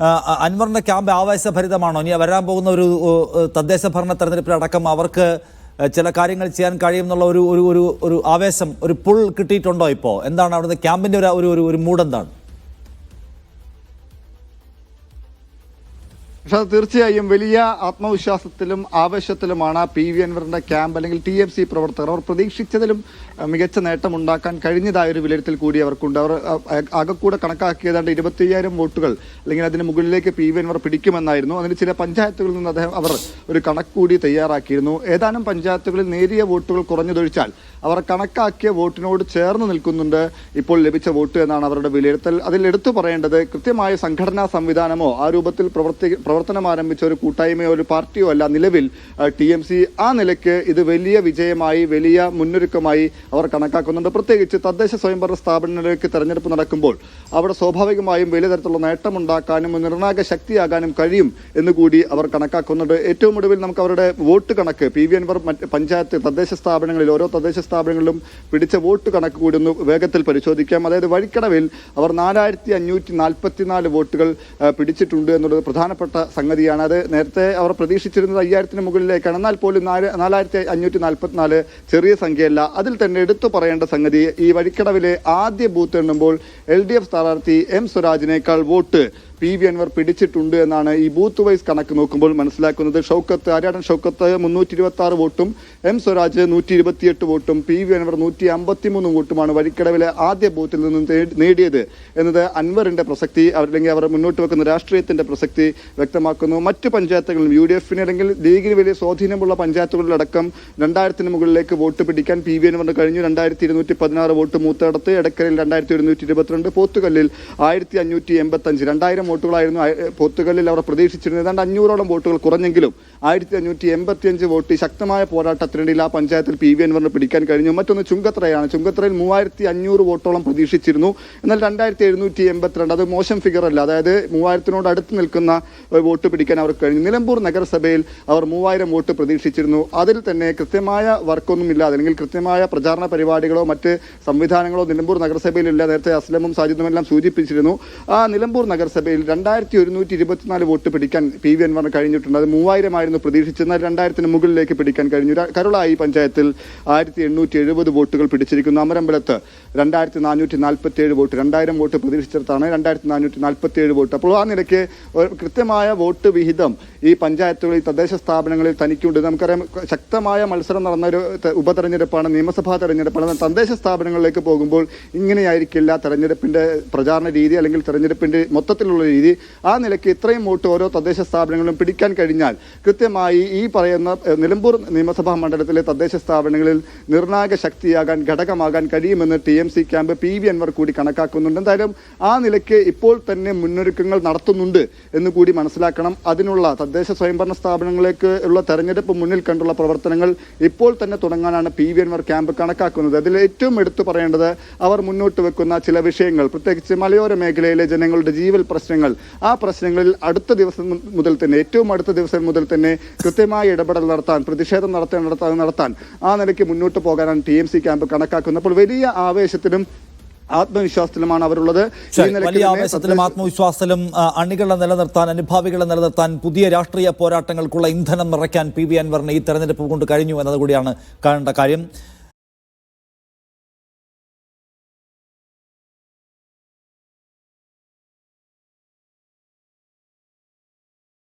ആ, അൻവറിന്റെ ക്യാമ്പ് ആവേശഭരിതമാണോ? ഇനി വരാൻ പോകുന്ന ഒരു തദ്ദേശ ഭരണ തെരഞ്ഞെടുപ്പിലടക്കം അവർക്ക് ചില കാര്യങ്ങൾ ചെയ്യാൻ കഴിയുമെന്നുള്ള ഒരു ഒരു ഒരു ആവേശം ഒരു പുൾ കിട്ടിയിട്ടുണ്ടോ ഇപ്പോൾ എന്താണ് അവിടുത്തെ ക്യാമ്പിന്റെ ഒരു- ഒരു ഒരു മൂഡ് എന്താണ്? പക്ഷെ അത് തീർച്ചയായും വലിയ ആത്മവിശ്വാസത്തിലും ആവേശത്തിലുമാണ് പി വി അൻവറിന്റെ ക്യാമ്പ് അല്ലെങ്കിൽ ടി എം സി പ്രവർത്തകർ അവർ പ്രതീക്ഷിച്ചതിലും മികച്ച നേട്ടം ഉണ്ടാക്കാൻ കഴിഞ്ഞതായ ഒരു വിലയിരുത്തൽ കൂടി അവർക്കുണ്ട്. അവർ ആകെക്കൂടെ കണക്കാക്കിയതാണ്ട് ഇരുപത്തി അയ്യായിരം വോട്ടുകൾ അല്ലെങ്കിൽ അതിന് മുകളിലേക്ക് പി വി അൻവർ പിടിക്കുമെന്നായിരുന്നു. അതിന് ചില പഞ്ചായത്തുകളിൽ നിന്ന് അദ്ദേഹം അവർ ഒരു കണക്ക് കൂടി തയ്യാറാക്കിയിരുന്നു. ഏതാനും പഞ്ചായത്തുകളിൽ നേരിയ വോട്ടുകൾ കുറഞ്ഞതൊഴിച്ചാൽ അവർ കണക്കാക്കിയ വോട്ടിനോട് ചേർന്ന് നിൽക്കുന്നുണ്ട്. ഇപ്പോൾ ലഭിച്ച വോട്ട് എന്നാണ് അവരുടെ വിലയിരുത്തൽ. അതിൽ എടുത്തു പറയേണ്ടത് കൃത്യമായ സംഘടനാ സംവിധാനമോ ആ രൂപത്തിൽ പ്രവർത്തി പ്രവർത്തനം ആരംഭിച്ച ഒരു കൂട്ടായ്മയോ ഒരു പാർട്ടിയോ അല്ല. നിലവിൽ ടി എം സി ആ നിലയ്ക്ക് ഇത് വലിയ വിജയമായി വലിയ മുന്നൊരുക്കമായി അവർ കണക്കാക്കുന്നുണ്ട്. പ്രത്യേകിച്ച് തദ്ദേശ സ്വയംഭരണ സ്ഥാപനങ്ങളിലേക്ക് തെരഞ്ഞെടുപ്പ് നടക്കുമ്പോൾ അവിടെ സ്വാഭാവികമായും വലിയ തരത്തിലുള്ള നേട്ടമുണ്ടാക്കാനും നിർണായക ശക്തിയാകാനും കഴിയും എന്നുകൂടി അവർ കണക്കാക്കുന്നുണ്ട്. ഏറ്റവും ഒടുവിൽ നമുക്ക് അവരുടെ വോട്ട് കണക്ക് പി വി അൻവർ പഞ്ചായത്ത് തദ്ദേശ സ്ഥാപനങ്ങളിൽ ഓരോ തദ്ദേശ സ്ഥാപനങ്ങളിലും പിടിച്ച വോട്ട് കണക്ക് കൂടി ഒന്ന് വേഗത്തിൽ പരിശോധിക്കാം. അതായത് വഴിക്കടവിൽ അവർ നാലായിരത്തി അഞ്ഞൂറ്റി നാൽപ്പത്തിനാല് വോട്ടുകൾ പിടിച്ചിട്ടുണ്ട് എന്നുള്ളത് പ്രധാനപ്പെട്ട സംഗതിയാണ്. അത് നേരത്തെ അവർ പ്രതീക്ഷിച്ചിരുന്നത് അയ്യായിരത്തിന് മുകളിലേക്കാണ്. എന്നാൽ പോലും നാല് നാലായിരത്തി അഞ്ഞൂറ്റി നാൽപ്പത്തിനാല് ചെറിയ സംഖ്യയല്ല. അതിൽ തന്നെ എടുത്തു പറയേണ്ട സംഗതി ഈ വഴിക്കടവിലെ ആദ്യ ബൂത്ത് എണ്ണുമ്പോൾ എൽ ഡി എഫ് സ്ഥാനാർത്ഥി എം സ്വരാജിനേക്കാൾ വോട്ട് പി വി അൻവർ പിടിച്ചിട്ടുണ്ട് എന്നാണ് ഈ ബൂത്ത് വൈസ് കണക്ക് നോക്കുമ്പോൾ മനസ്സിലാക്കുന്നത്. ഷൗക്കത്ത് ആര്യാടൻ ഷൗക്കത്ത് മുന്നൂറ്റി ഇരുപത്തി ആറ് വോട്ടും എം സ്വരാജ് നൂറ്റി ഇരുപത്തിയെട്ട് വോട്ടും പി വി അൻവർ നൂറ്റി അമ്പത്തിമൂന്ന് വോട്ടുമാണ് വഴിക്കടവിലെ ആദ്യ ബൂത്തിൽ നിന്നും നേടിയത് എന്നത് അൻവറിന്റെ പ്രസക്തി അല്ലെങ്കിൽ അവർ മുന്നോട്ട് വെക്കുന്ന രാഷ്ട്രീയത്തിന്റെ പ്രസക്തി വ്യക്തമാക്കുന്നു. മറ്റു പഞ്ചായത്തുകളിലും യു ഡി എഫിന് അല്ലെങ്കിൽ ലീഗിന് വലിയ സ്വാധീനമുള്ള പഞ്ചായത്തുകളിലടക്കം രണ്ടായിരത്തിന് മുകളിലേക്ക് വോട്ട് പിടിക്കാൻ പി വി അൻവറിന് കഴിഞ്ഞു. രണ്ടായിരത്തി ഇരുന്നൂറ്റി പതിനാറ് വോട്ട് മൂത്തടത്ത് എടക്കരയിൽ രണ്ടായിരത്തി ഒരുന്നൂറ്റി ഇരുപത്തിരണ്ട് പോത്തുകല്ലിൽ ആയിരത്തി അഞ്ഞൂറ്റി എൺപത്തി അഞ്ച് രണ്ടായിരം വോട്ടുകളായിരുന്നു. പോത്തുകളിൽ അവർ പ്രതീക്ഷിച്ചിരുന്നത് ഏതാണ്ട് അഞ്ഞൂറോളം വോട്ടുകൾ കുറഞ്ഞെങ്കിലും ആയിരത്തി അഞ്ഞൂറ്റി എൺപത്തി അഞ്ച് വോട്ട് ശക്തമായ പോരാട്ടത്തിനിടയിൽ ആ പഞ്ചായത്തിൽ പി വി അൻവറിന് പിടിക്കാൻ കഴിഞ്ഞു. മറ്റൊന്ന് ചുങ്കത്രയാണ്. ചുങ്കത്രയിൽ മൂവായിരത്തി അഞ്ഞൂറ് വോട്ടോളം പ്രതീക്ഷിച്ചിരുന്നു. എന്നാൽ രണ്ടായിരത്തി എഴുന്നൂറ്റി എൺപത്തിരണ്ട് അത് മോശം ഫിഗർ അല്ല. അതായത് മൂവായിരത്തിനോട് അടുത്ത് നിൽക്കുന്ന വോട്ട് പിടിക്കാൻ അവർക്ക് കഴിഞ്ഞു. നിലമ്പൂർ നഗരസഭയിൽ അവർ മൂവായിരം വോട്ട് പ്രതീക്ഷിച്ചിരുന്നു. അതിൽ തന്നെ കൃത്യമായ വർക്കൊന്നും ഇല്ലാതെ അല്ലെങ്കിൽ കൃത്യമായ പ്രചാരണ പരിപാടികളോ മറ്റ് സംവിധാനങ്ങളോ നിലമ്പൂർ നഗരസഭയിലില്ല. നേരത്തെ അസ്ലമും സാജിദുമെല്ലാം സൂചിപ്പിച്ചിരുന്നു. ആ നിലമ്പൂർ നഗരസഭയിൽ രണ്ടായിരത്തി ഒരുന്നൂറ്റി ഇരുപത്തിനാല് വോട്ട് പിടിക്കാൻ പി വി അൻവറിന് കഴിഞ്ഞിട്ടുണ്ട്. അത് മൂവായിരമായിരുന്നു പ്രതീക്ഷിച്ചെന്നാൽ രണ്ടായിരത്തിന് മുകളിലേക്ക് പിടിക്കാൻ കഴിഞ്ഞു. കരുളായി പഞ്ചായത്തിൽ ആയിരത്തി എണ്ണൂറ്റി എഴുപത് വോട്ടുകൾ പിടിച്ചിരിക്കുന്നു. അമരമ്പലത്ത് രണ്ടായിരത്തി നാനൂറ്റി നാൽപ്പത്തി ഏഴ് വോട്ട് രണ്ടായിരം വോട്ട് പ്രതീക്ഷിച്ചിടത്താണ് രണ്ടായിരത്തി നാനൂറ്റി നാൽപ്പത്തി ഏഴ് വോട്ട്. അപ്പോൾ ആ നിലയ്ക്ക് കൃത്യമായ വോട്ട് വിഹിതം ഈ പഞ്ചായത്തുകളിൽ തദ്ദേശ സ്ഥാപനങ്ങളിൽ തനിക്കുണ്ട്. നമുക്കറിയാം ശക്തമായ മത്സരം നടന്ന ഒരു ഉപതെരഞ്ഞെടുപ്പാണ് നിയമസഭാ തെരഞ്ഞെടുപ്പാണ്. എന്നാൽ തദ്ദേശ സ്ഥാപനങ്ങളിലേക്ക് പോകുമ്പോൾ ഇങ്ങനെയായിരിക്കില്ല തെരഞ്ഞെടുപ്പിന്റെ പ്രചാരണ രീതി അല്ലെങ്കിൽ തെരഞ്ഞെടുപ്പിന്റെ മൊത്തത്തിലുള്ള രീതി ആ നിലയ്ക്ക് ഇത്രയും വോട്ട് ഓരോ തദ്ദേശ സ്ഥാപനങ്ങളിലും പിടിക്കാൻ കഴിഞ്ഞാൽ കൃത്യമായി ഈ പറയുന്ന നിലമ്പൂർ നിയമസഭാ മണ്ഡലത്തിലെ തദ്ദേശ സ്ഥാപനങ്ങളിൽ നിർണായക ശക്തിയാകാൻ ഘടകമാകാൻ കഴിയുമെന്ന് T M C camp P V Anvar കൂടി കണക്കാക്കുന്നുണ്ട്. എന്തായാലും ആ നിലയ്ക്ക് ഇപ്പോൾ തന്നെ മുന്നൊരുക്കങ്ങൾ നടത്തുന്നുണ്ട് എന്ന് കൂടി മനസ്സിലാക്കണം. അതിനുള്ള തദ്ദേശ സ്വയംഭരണ സ്ഥാപനങ്ങളിലേക്ക് ഉള്ള തെരഞ്ഞെടുപ്പ് മുന്നിൽ കണ്ടുള്ള പ്രവർത്തനങ്ങൾ ഇപ്പോൾ തന്നെ തുടങ്ങാനാണ് പി വി അൻവർ ക്യാമ്പ് കണക്കാക്കുന്നത്. അതിൽ ഏറ്റവും എടുത്തു പറയേണ്ടത് അവർ മുന്നോട്ട് വെക്കുന്ന ചില വിഷയങ്ങൾ പ്രത്യേകിച്ച് മലയോര മേഖലയിലെ ജനങ്ങളുടെ ജീവൽ പ്രശ്നങ്ങൾ ആ പ്രശ്നങ്ങളിൽ അടുത്ത ദിവസം മുതൽ തന്നെ ഏറ്റവും അടുത്ത ദിവസം മുതൽ തന്നെ കൃത്യമായ ഇടപെടൽ നടത്താൻ പ്രതിഷേധം നടത്താൻ നടത്താൻ നടത്താൻ ആ നിലയ്ക്ക് മുന്നോട്ട് പോകാനാണ് ടി എം സി ക്യാമ്പ് കണക്കാക്കുന്നത്. അപ്പോൾ വലിയ ആവേശത്തിലും ആത്മവിശ്വാസത്തിലുമാണ് അവരുള്ളത്. വലിയ ആവേശത്തിലും ആത്മവിശ്വാസത്തിലും അണികളെ നിലനിർത്താൻ അനുഭാവികളെ നിലനിർത്താൻ പുതിയ രാഷ്ട്രീയ പോരാട്ടങ്ങൾക്കുള്ള ഇന്ധനം നിറയ്ക്കാൻ പി വി അൻവറിന് ഈ തെരഞ്ഞെടുപ്പ് കൊണ്ട് കഴിഞ്ഞു എന്നതുകൂടിയാണ് കാണേണ്ട കാര്യം.